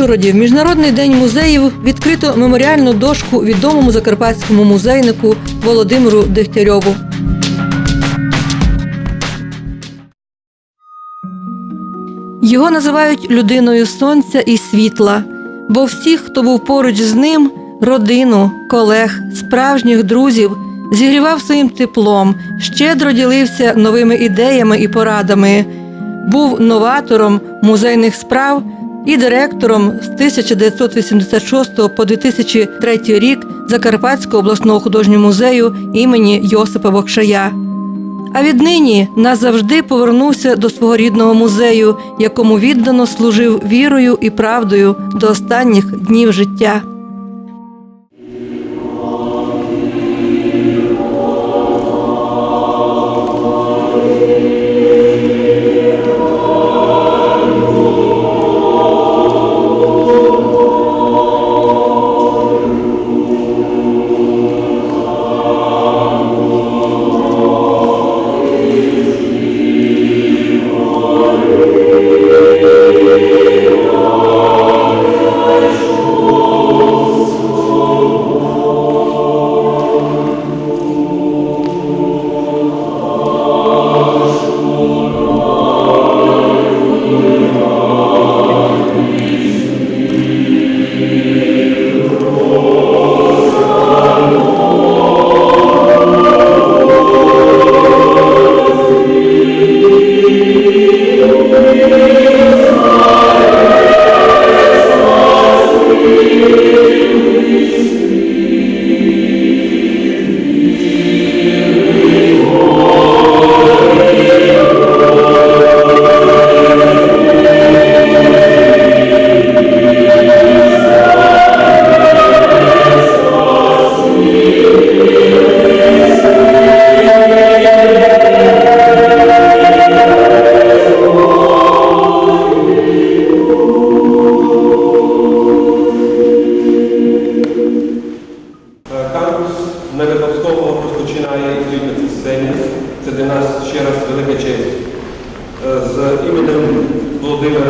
Ужгороді в Міжнародний день музеїв відкрито меморіальну дошку відомому закарпатському музейнику Володимиру Дегтярьову. Його називають людиною сонця і світла, бо всіх, хто був поруч з ним, родину, колег, справжніх друзів, зігрівав своїм теплом, щедро ділився новими ідеями і порадами, був новатором музейних справ і директором з 1986 по 2003 рік Закарпатського обласного художнього музею імені Йосипа Бокшая. А віднині назавжди повернувся до свого рідного музею, якому віддано служив вірою і правдою до останніх днів життя.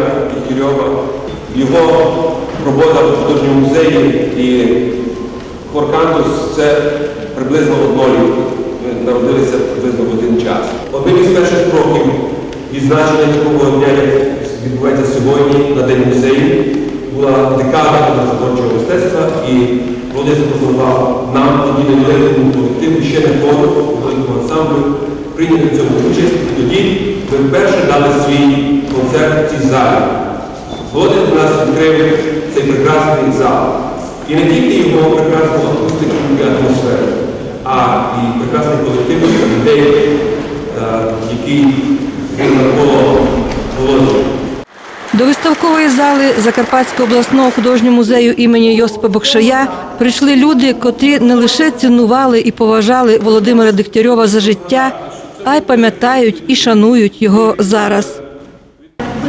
Володимира Кітільова, його робота в художньому музеї і Хоркантус це приблизно однолітки. Ми народилися приблизно в один час. Одним із перших кроків відзначення такого дня, як відбувається сьогодні на День музею, була декада образотворчого мистецтва і Володимир запропонував нам, тоді невеликому колективу, ще не хору, великому ансамблю, прийняти в цьому участь. Тоді ми вперше дали свій концерт в цій залі. Володимир у нас відкрив цей прекрасний зал. І не тільки його прекрасну акустику і атмосферу, а і прекрасний колектив людей, е, який навколо. До виставкової зали Закарпатського обласного художнього музею імені Йосипа Бокшая прийшли люди, котрі не лише цінували і поважали Володимира Дегтярьова за життя, а й пам'ятають і шанують його зараз.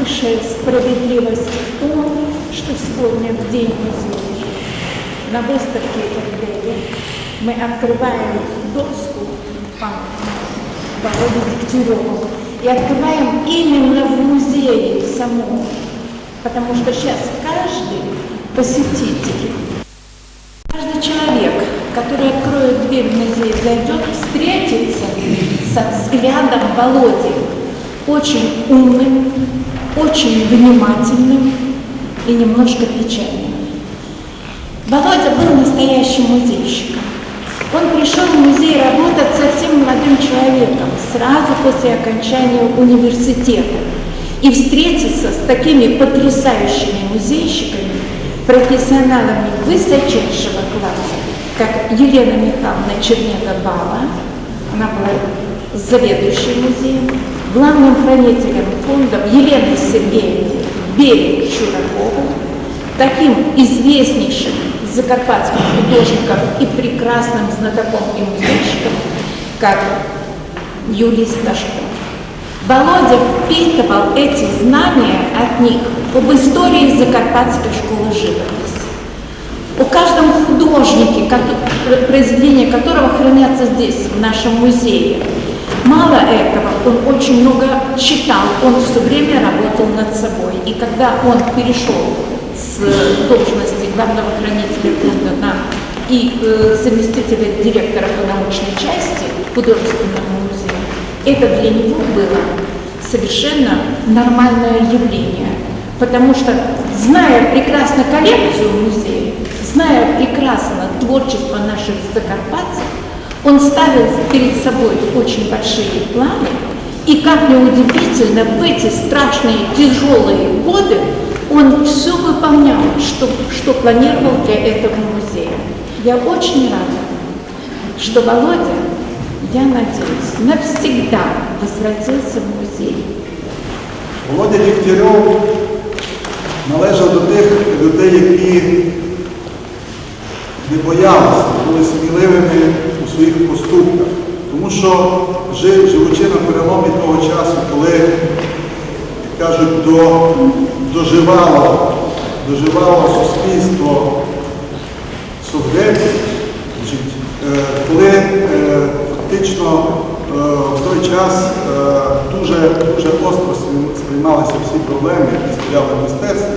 Высшая справедливость в том, что сегодня в День музея на выставке Эрделя мы открываем доску памятную Володе и открываем именно в музее самом, потому что сейчас каждый посетитель, каждый человек, который откроет дверь в музей, зайдет, встретится со взглядом Володи, очень умным, очень внимательным и немножко печальным. Володя был настоящим музейщиком. Он пришел в музей работать совсем молодым человеком, сразу после окончания университета. И встретиться с такими потрясающими музейщиками, профессионалами высочайшего класса, как Елена Михайловна Чернега-Бала, она была заведующей музеем, главным хранителем фондов Еленой Сергеевной Берег Чуракова, таким известнейшим закарпатским художником и прекрасным знатоком и музейщиком, как Юлий Сташков. Володя впитывал эти знания от них об истории Закарпатской школы живописи. О каждом художнике, как- произведения которого хранятся здесь, в нашем музее. Мало этого, он очень много читал, он все время работал над собой. И когда он перешел с должности главного хранителя фонда на и э, заместителя директора по научной части художественного музея, это для него было совершенно нормальное явление. Потому что, зная прекрасно коллекцию музея, зная прекрасно творчество наших закарпатцев, он ставил перед собой очень большие планы. И как ни удивительно, в эти страшные, тяжелые годы он все выполнял, что, что планировал для этого музея. Я очень рада, что Володя, я надеюсь, навсегда возвратился в музей. Володя Дігтярьов належав до тих людей, які не боялися, були сміливими Своїх поступках. Тому що, жи- живучи на переломі того часу, коли, як кажуть, до, доживало, доживало суспільство совєтів, е, коли е, фактично е, в той час е, дуже, дуже остро сприймалися всі проблеми, які стояли в мистецтві,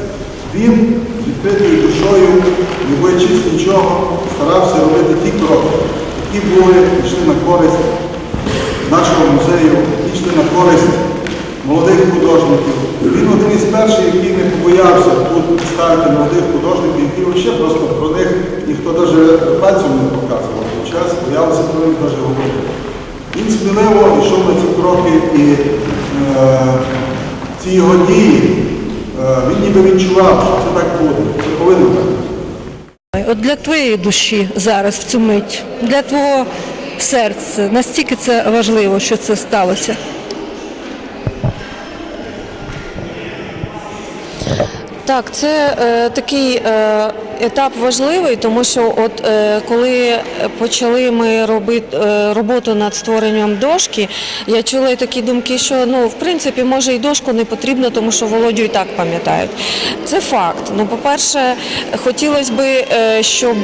він відкритою душою, не боячись нічого, старався робити ті кроки, які були, йшли на користь нашого музею, йшли на користь молодих художників. Він один із перших, який не побоявся тут ставити молодих художників, які взагалі просто про них ніхто навіть пальцем не показував. Той час боялися про них навіть говорити. Він сміливо йшов на ці кроки і е, ці його дії, е, він ніби відчував, що це так буде, це повинно так. бути. От для твоєї душі зараз в цю мить, для твого серця, настільки це важливо, що це сталося. Так, це е, такий е, етап важливий, тому що от е, коли почали ми робити е, роботу над створенням дошки, я чула такі думки, що ну в принципі може і дошку не потрібно, тому що Володю і так пам'ятають. Це факт. Ну, по-перше, хотілося б, е, щоб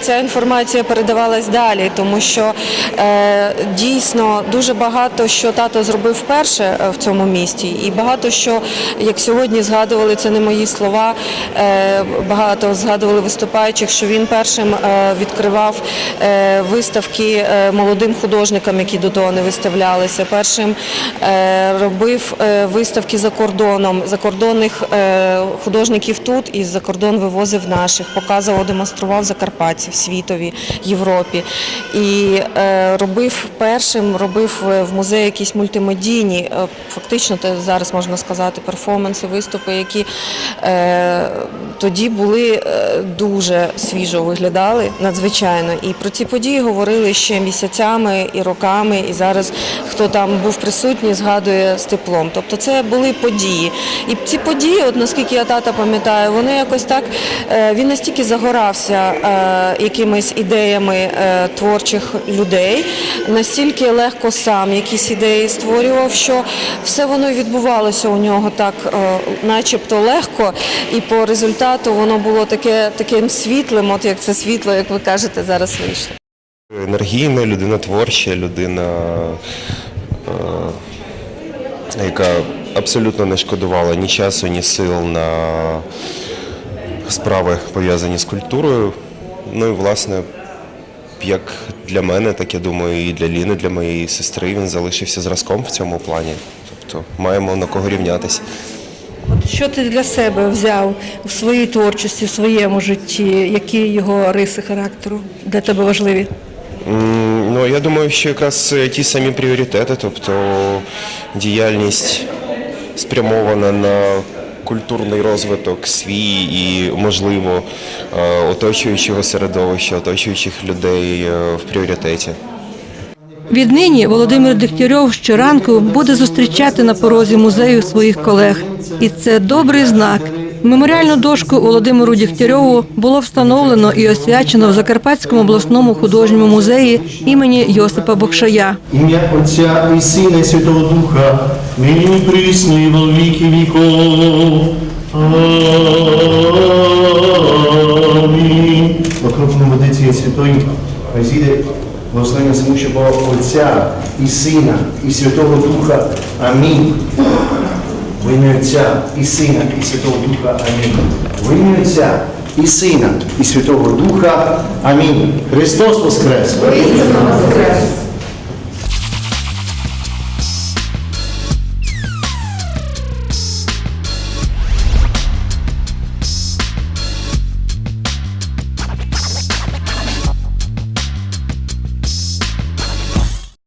ця інформація передавалась далі, тому що е, дійсно дуже багато що тато зробив вперше е, в цьому місті, і багато що, як сьогодні згадували, це не мої слова. е, Багато згадували виступаючих, що він першим е, відкривав е, виставки е, молодим художникам, які до того не виставлялися. Першим робив виставки за кордоном, закордонних художників тут і за кордон вивозив наших, показував, демонстрував закарпатців світові, Європі. І робив першим, робив в музеї якісь мультимедійні, фактично зараз можна сказати, перформанси, виступи, які тоді були дуже свіжо виглядали, надзвичайно. І про ці події говорили ще місяцями і роками. І зараз хто там був присутній, згадує з теплом. Тобто це були події. І ці події, от наскільки я тата пам'ятаю, вони якось так е, він настільки загорався е, якимись ідеями е, творчих людей, настільки легко сам якісь ідеї створював, що все воно відбувалося у нього так, начебто легко, і по результату воно було таке таким світлим, от як це світло, як ви кажете, зараз вийшло. енергійна, людина творча, людина, е, яка абсолютно не шкодувала ні часу, ні сил на справи пов'язані з культурою. Ну і власне, як для мене, так я думаю, і для Ліни, для моєї сестри він залишився зразком в цьому плані. Тобто маємо на кого рівнятися. От що ти для себе взяв в своїй творчості, в своєму житті? Які його риси характеру для тебе важливі? Ну, я думаю, що якраз е, ті самі пріоритети, тобто діяльність спрямована на культурний розвиток свій і, можливо, е, оточуючого середовища, оточуючих людей е, в пріоритеті. Віднині Володимир Дегтярьов щоранку буде зустрічати на порозі музею своїх колег. І це добрий знак. Меморіальну дошку Володимиру Дегтярьову було встановлено і освячено в Закарпатському обласному художньому музеї імені Йосипа Бокшая. Ім'я Отця і Сина і Святого Духа, нині присно во віки віков. Амінь. Окропну водиці святої, хай благословення самущого Отця і Сина і Святого Духа. Амінь. В ім'я Отця і Сина, і Святого Духа. Амінь. В ім'я Отця і Сина, і Святого Духа. Амінь. Христос Воскрес! Воістину